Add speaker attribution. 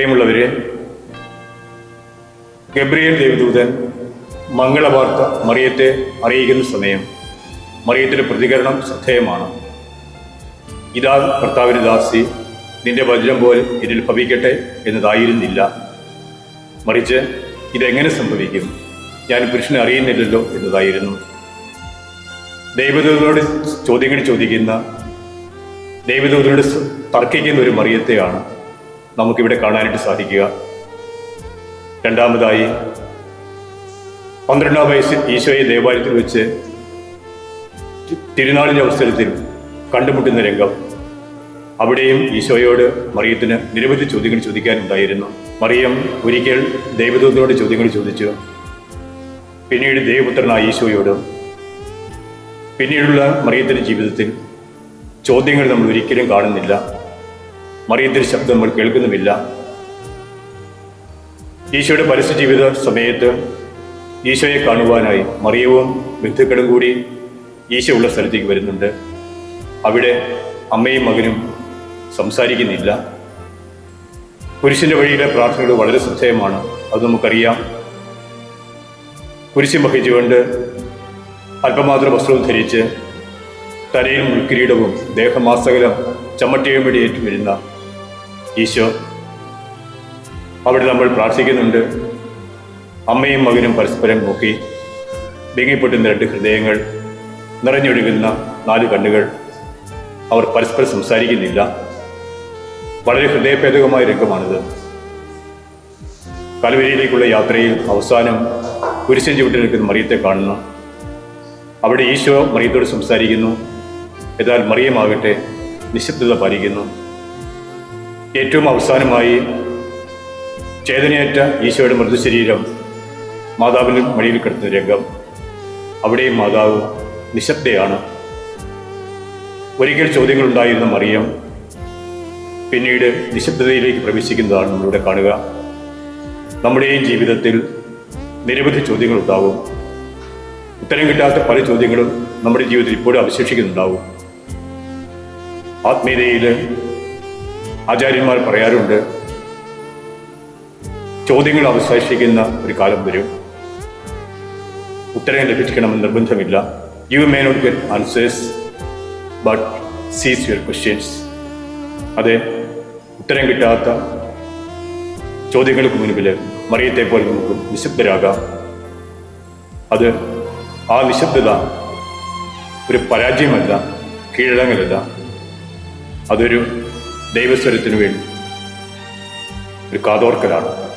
Speaker 1: പ്രിയമുള്ളവരെ ഗബ്രിയേൽ ദേവദൂതൻ മംഗളവാർത്ത മറിയത്തെ അറിയിക്കുന്ന സമയം. മറിയത്തിന്റെ പ്രതികരണം ശ്രദ്ധേയമാണ്. ഇതാ കർത്താവിന് ദാസി നിന്റെ വജ്രം പോലെ ഇതിൽ ഭവിക്കട്ടെ എന്നതായിരുന്നില്ല. മറിച്ച് ഇതെങ്ങനെ സംഭവിക്കും? ഞാൻ പുരുഷനെ അറിയുന്നില്ലല്ലോ എന്നതായിരുന്നു. ദൈവദൂതനോട് ചോദ്യങ്ങൾ ചോദിക്കുന്ന ദൈവദൂതനോട് തർക്കിക്കുന്ന ഒരു മറിയത്തെയാണ് നമുക്കിവിടെ കാണാനായിട്ട് സാധിക്കുക. രണ്ടാമതായി പന്ത്രണ്ടാം വയസ്സിൽ ഈശോയെ ദേവാലയത്തിൽ വെച്ച് തിരുനാളിന്റെ അവസരത്തിൽ കണ്ടുമുട്ടുന്ന രംഗം. അവിടെയും ഈശോയോട് മറിയത്തിന് നിരവധി ചോദ്യങ്ങൾ ചോദിക്കാനുണ്ടായിരുന്നു. മറിയം ഒരിക്കൽ ദൈവദൂതനോട് ചോദ്യങ്ങൾ ചോദിച്ചു. പിന്നീട് ദൈവപുത്രനായ ഈശോയോട് പിന്നീടുള്ള മറിയത്തിന്റെ ജീവിതത്തിൽ ചോദ്യങ്ങൾ നമ്മൾ ഒരിക്കലും കാണുന്നില്ല. മറിയത്തിന്റെ ശബ്ദം നമ്മൾ കേൾക്കുന്നുമില്ല. ഈശോയുടെ പരസ്യ ജീവിത സമയത്ത് ഈശോയെ കാണുവാനായി മറിയവും ബന്ധുക്കളും കൂടി ഈശോ ഉള്ള സ്ഥലത്തേക്ക് വരുന്നുണ്ട്. അവിടെ അമ്മയും മകനും സംസാരിക്കുന്നില്ല. കുരിശിന്റെ വഴിയിലെ പ്രാർത്ഥനകൾ വളരെ ശ്രദ്ധേയമാണ്. അത് നമുക്കറിയാം. കുരിശ് വഹിച്ചുകൊണ്ട് അല്പമാത്രം വസ്ത്രവും ധരിച്ച് തലയിൽ മുൾക്കിരീടവും ദേഹമാസകലം ചമ്മട്ടിയും വേണ്ടി വരുന്ന ഈശോ അവിടെ നമ്മൾ പ്രാർത്ഥിക്കുന്നുണ്ട്. അമ്മയും മകനും പരസ്പരം നോക്കി ബിങ്ങിപ്പെട്ടുന്ന രണ്ട് ഹൃദയങ്ങൾ നിറഞ്ഞൊഴുകുന്ന നാല് കണ്ണുകൾ അവർ പരസ്പരം സംസാരിക്കുന്നില്ല. വളരെ ഹൃദയഭേദകമായ രംഗമാണിത്. കലവരിയിലേക്കുള്ള യാത്രയിൽ അവസാനം കുരിശൻ ചുവട്ടിൽ നിൽക്കുന്ന മറിയത്തെ കാണുന്നു. അവിടെ ഈശോ മറിയത്തോട് സംസാരിക്കുന്നു. എന്നാൽ മറിയമാകട്ടെ നിശബ്ദത പാലിക്കുന്നു. ഏറ്റവും അവസാനമായി ചേതനയേറ്റ ഈശോയുടെ മൃതശരീരം മാതാവിന്റെ മടിയിൽ കിടത്തുന്ന രംഗം. അവിടെയും മാതാവ് നിശബ്ദയാണ്. ഒരിക്കൽ ചോദ്യങ്ങളുണ്ടായിരുന്ന മറിയം പിന്നീട് നിശബ്ദതയിലേക്ക് പ്രവേശിക്കുന്നതാണ് നമ്മളിവിടെ കാണുക. നമ്മുടെയും ജീവിതത്തിൽ നിരവധി ചോദ്യങ്ങൾ ഉണ്ടാവും ഉത്തരം കിട്ടാത്ത പല ചോദ്യങ്ങളും നമ്മുടെ ജീവിതത്തിൽ ഇപ്പോഴും അവശേഷിക്കുന്നുണ്ടാവും. ആത്മീയതയിൽ ആചാര്യന്മാർ പറയാറുണ്ട് ചോദ്യങ്ങൾ അവശേഷിക്കുന്ന ഒരു കാലം വരും. ഉത്തരം ലഭിക്കണമെന്ന് നിർബന്ധമില്ല. You may not get answers but seize your questions അതെ ഉത്തരം കിട്ടാത്ത ചോദ്യങ്ങൾക്ക് മുൻപിൽ മറിയത്തെ പോലെ നമുക്ക് നിശബ്ദരാകാം. അത് ആ നിശബ്ദത ഒരു പരാജയമല്ല കീഴടങ്ങലല്ല. അതൊരു ദൈവസ്വരത്തിനു വേണ്ടി. ഒരു കാതോർക്കലാണ്.